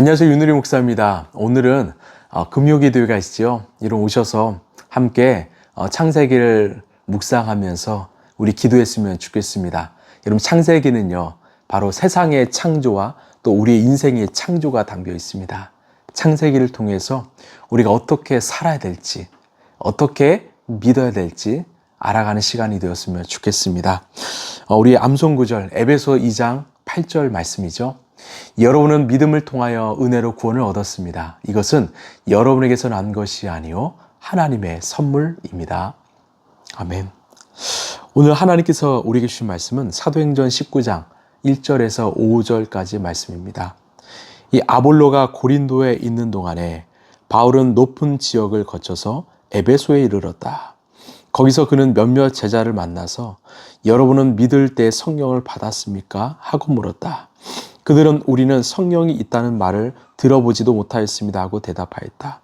안녕하세요. 윤우리 목사입니다. 오늘은 어, 금요기도회가 있죠. 이런 오셔서 함께 어, 창세기를 묵상하면서 우리 기도했으면 좋겠습니다. 여러분 창세기는요. 바로 세상의 창조와 또 우리의 인생의 창조가 담겨 있습니다. 창세기를 통해서 우리가 어떻게 살아야 될지, 어떻게 믿어야 될지 알아가는 시간이 되었으면 좋겠습니다. 어, 우리 암송 구절 에베소 2장 8절 말씀이죠. 여러분은 믿음을 통하여 은혜로 구원을 얻었습니다. 이것은 여러분에게서 난 것이 아니요 하나님의 선물입니다. 아멘. 오늘 하나님께서 우리에게 주신 말씀은 사도행전 19장 1절에서 5절까지 말씀입니다. 이 아볼로가 고린도에 있는 동안에 바울은 높은 지역을 거쳐서 에베소에 이르렀다. 거기서 그는 몇몇 제자를 만나서 여러분은 믿을 때 성령을 받았습니까? 하고 물었다. 그들은 우리는 성령이 있다는 말을 들어보지도 못하였습니다 하고 대답하였다.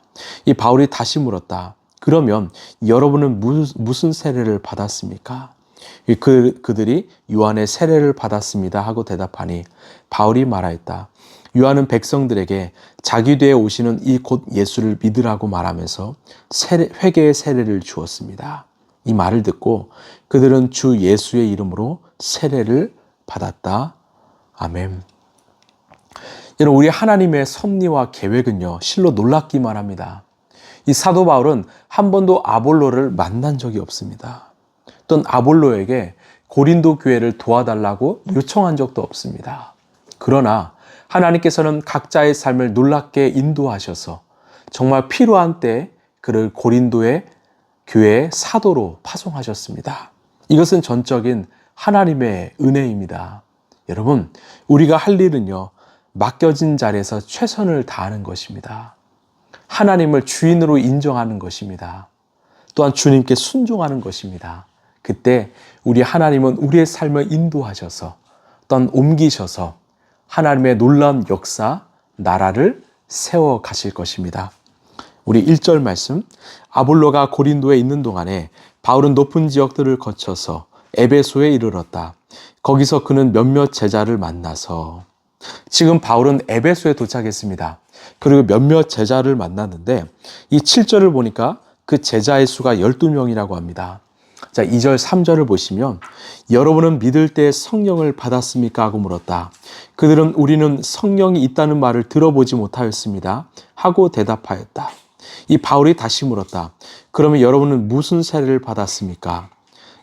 이 바울이 다시 물었다. 그러면 여러분은 무슨 세례를 받았습니까? 그, 그들이 요한의 세례를 받았습니다 하고 대답하니 바울이 말하였다. 요한은 백성들에게 자기 뒤에 오시는 이 곧 예수를 믿으라고 말하면서 세례, 회개의 세례를 주었습니다. 이 말을 듣고 그들은 주 예수의 이름으로 세례를 받았다. 아멘. 여러분, 우리 하나님의 섭리와 계획은요, 실로 놀랍기만 합니다. 이 사도 바울은 한 번도 아볼로를 만난 적이 없습니다. 또는 아볼로에게 고린도 교회를 도와달라고 요청한 적도 없습니다. 그러나 하나님께서는 각자의 삶을 놀랍게 인도하셔서 정말 필요한 때 그를 고린도의 교회의 사도로 파송하셨습니다. 이것은 전적인 하나님의 은혜입니다. 여러분, 우리가 할 일은요, 맡겨진 자리에서 최선을 다하는 것입니다. 하나님을 주인으로 인정하는 것입니다. 또한 주님께 순종하는 것입니다. 그때 우리 하나님은 우리의 삶을 인도하셔서 또한 옮기셔서 하나님의 놀라운 역사, 나라를 세워 가실 것입니다. 우리 1절 말씀, 아볼로가 고린도에 있는 동안에 바울은 높은 지역들을 거쳐서 에베소에 이르렀다. 거기서 그는 몇몇 제자를 만나서 지금 바울은 에베소에 도착했습니다. 그리고 몇몇 제자를 만났는데 이 7절을 보니까 그 제자의 수가 12명이라고 합니다. 자, 2절, 3절을 보시면 여러분은 믿을 때 성령을 받았습니까? 하고 물었다. 그들은 우리는 성령이 있다는 말을 들어보지 못하였습니다. 하고 대답하였다. 이 바울이 다시 물었다. 그러면 여러분은 무슨 세례를 받았습니까?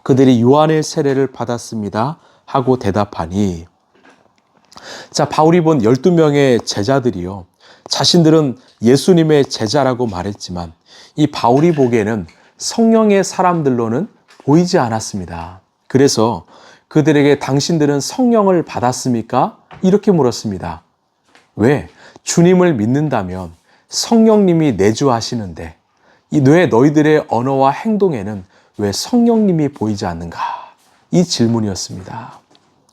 그들이 요한의 세례를 받았습니다. 하고 대답하니 자, 바울이 본 12명의 제자들이요. 자신들은 예수님의 제자라고 말했지만 이 바울이 보기에는 성령의 사람들로는 보이지 않았습니다. 그래서 그들에게 당신들은 성령을 받았습니까? 이렇게 물었습니다. 왜? 주님을 믿는다면 성령님이 내주하시는데 왜 너희들의 언어와 행동에는 왜 성령님이 보이지 않는가? 이 질문이었습니다.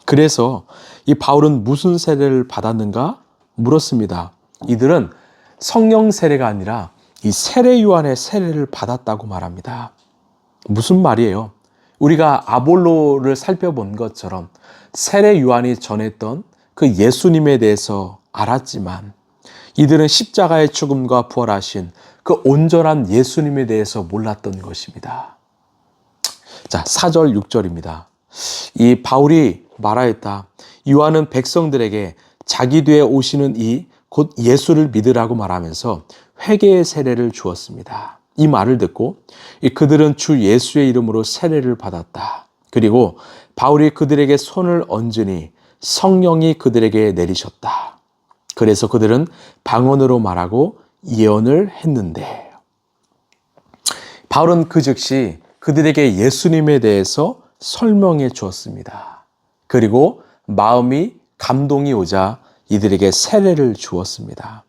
그래서 이 바울은 무슨 세례를 받았는가 물었습니다. 이들은 성령 세례가 아니라 이 세례 요한의 세례를 받았다고 말합니다. 무슨 말이에요? 우리가 아볼로를 살펴본 것처럼 세례 요한이 전했던 그 예수님에 대해서 알았지만 이들은 십자가의 죽음과 부활하신 그 온전한 예수님에 대해서 몰랐던 것입니다. 자, 4절, 6절입니다. 이 바울이 말하였다. 요한은 백성들에게 자기 뒤에 오시는 이 곧 예수를 믿으라고 말하면서 회개의 세례를 주었습니다. 이 말을 듣고 그들은 주 예수의 이름으로 세례를 받았다. 그리고 바울이 그들에게 손을 얹으니 성령이 그들에게 내리셨다. 그래서 그들은 방언으로 말하고 예언을 했는데 바울은 그 즉시 그들에게 예수님에 대해서 설명해 주었습니다. 그리고 마음이 감동이 오자 이들에게 세례를 주었습니다.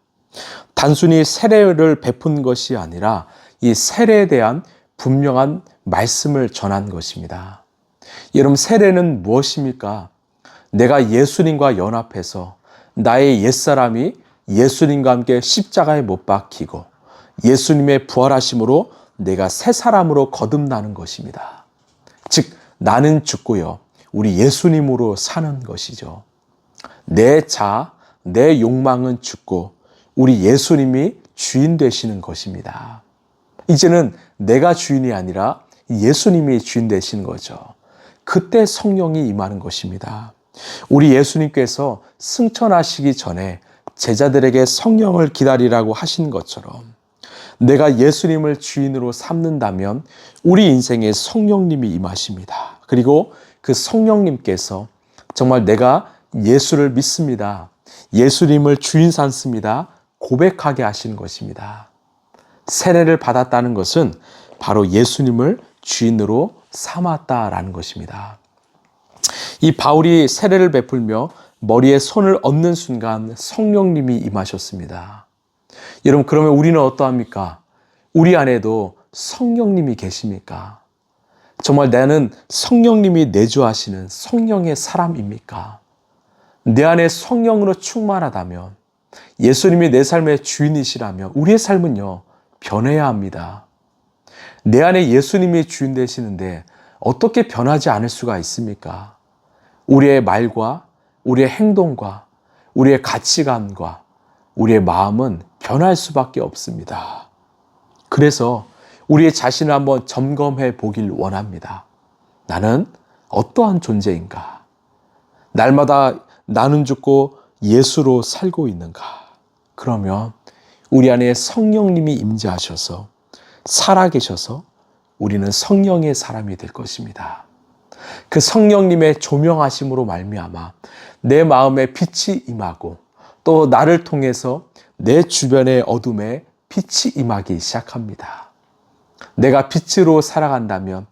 단순히 세례를 베푼 것이 아니라 이 세례에 대한 분명한 말씀을 전한 것입니다. 여러분, 세례는 무엇입니까? 내가 예수님과 연합해서 나의 옛사람이 예수님과 함께 십자가에 못 박히고 예수님의 부활하심으로 내가 새 사람으로 거듭나는 것입니다. 즉, 나는 죽고요. 우리 예수님으로 사는 것이죠. 내 자, 내 욕망은 죽고 우리 예수님이 주인 되시는 것입니다. 이제는 내가 주인이 아니라 예수님이 주인 되시는 거죠. 그때 성령이 임하는 것입니다. 우리 예수님께서 승천하시기 전에 제자들에게 성령을 기다리라고 하신 것처럼 내가 예수님을 주인으로 삼는다면 우리 인생에 성령님이 임하십니다. 그리고 그 성령님께서 정말 내가 예수를 믿습니다. 예수님을 주인 삼습니다. 고백하게 하시는 것입니다. 세례를 받았다는 것은 바로 예수님을 주인으로 삼았다라는 것입니다. 이 바울이 세례를 베풀며 머리에 손을 얹는 순간 성령님이 임하셨습니다. 여러분, 그러면 우리는 어떠합니까? 우리 안에도 성령님이 계십니까? 정말 나는 성령님이 내주하시는 성령의 사람입니까? 내 안에 성령으로 충만하다면 예수님이 내 삶의 주인이시라면 우리의 삶은요, 변해야 합니다. 내 안에 예수님이 주인 되시는데 어떻게 변하지 않을 수가 있습니까? 우리의 말과 우리의 행동과 우리의 가치관과 우리의 마음은 변할 수밖에 없습니다. 그래서 우리의 자신을 한번 점검해 보길 원합니다. 나는 어떠한 존재인가? 날마다 나는 죽고 예수로 살고 있는가? 그러면 우리 안에 성령님이 임재하셔서 살아계셔서 우리는 성령의 사람이 될 것입니다. 그 성령님의 조명하심으로 말미암아 내 마음에 빛이 임하고 또 나를 통해서 내 주변의 어둠에 빛이 임하기 시작합니다. 내가 빛으로 살아간다면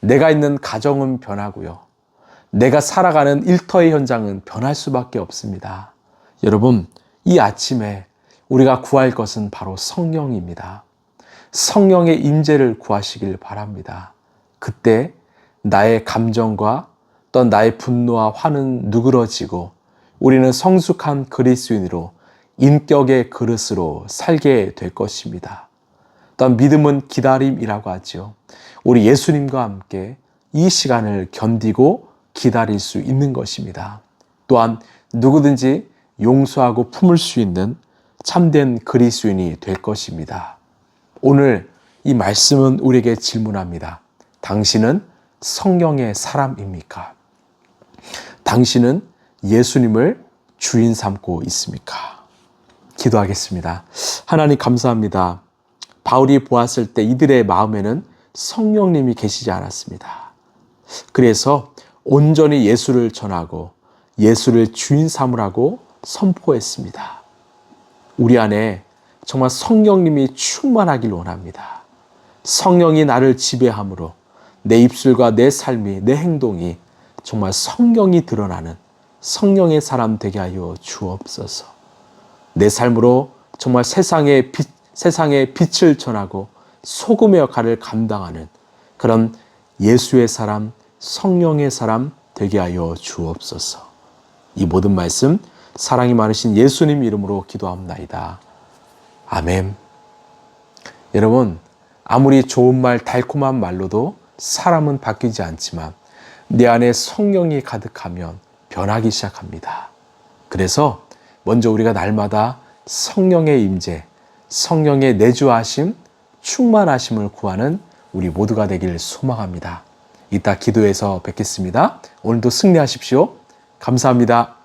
내가 있는 가정은 변하고요. 내가 살아가는 일터의 현장은 변할 수밖에 없습니다. 여러분, 이 아침에 우리가 구할 것은 바로 성령입니다. 성령의 임재를 구하시길 바랍니다. 그때 나의 감정과 또 나의 분노와 화는 누그러지고 우리는 성숙한 그리스인으로 인격의 그릇으로 살게 될 것입니다. 또한 믿음은 기다림이라고 하죠. 우리 예수님과 함께 이 시간을 견디고 기다릴 수 있는 것입니다. 또한 누구든지 용서하고 품을 수 있는 참된 그리스인이 될 것입니다. 오늘 이 말씀은 우리에게 질문합니다. 당신은 성령의 사람입니까? 당신은 예수님을 주인 삼고 있습니까? 기도하겠습니다. 하나님 감사합니다. 바울이 보았을 때 이들의 마음에는 성령님이 계시지 않았습니다. 그래서 온전히 예수를 전하고 예수를 주인 삼으라고 선포했습니다. 우리 안에 정말 성령님이 충만하길 원합니다. 성령이 나를 지배함으로 내 입술과 내 삶이, 내 행동이 정말 성령이 드러나는 성령의 사람 되게 하여 주옵소서. 내 삶으로 정말 세상의 빛, 세상의 빛을 전하고 소금의 역할을 감당하는 그런 예수의 사람, 성령의 사람 되게 하여 주옵소서. 이 모든 말씀 사랑이 많으신 예수님 이름으로 기도합나이다. 아멘. 여러분, 아무리 좋은 말, 달콤한 말로도 사람은 바뀌지 않지만 내 안에 성령이 가득하면 변하기 시작합니다. 그래서 먼저 우리가 날마다 성령의 임재, 성령의 내주하심, 충만하심을 구하는 우리 모두가 되길 소망합니다. 이따 기도해서 뵙겠습니다. 오늘도 승리하십시오. 감사합니다.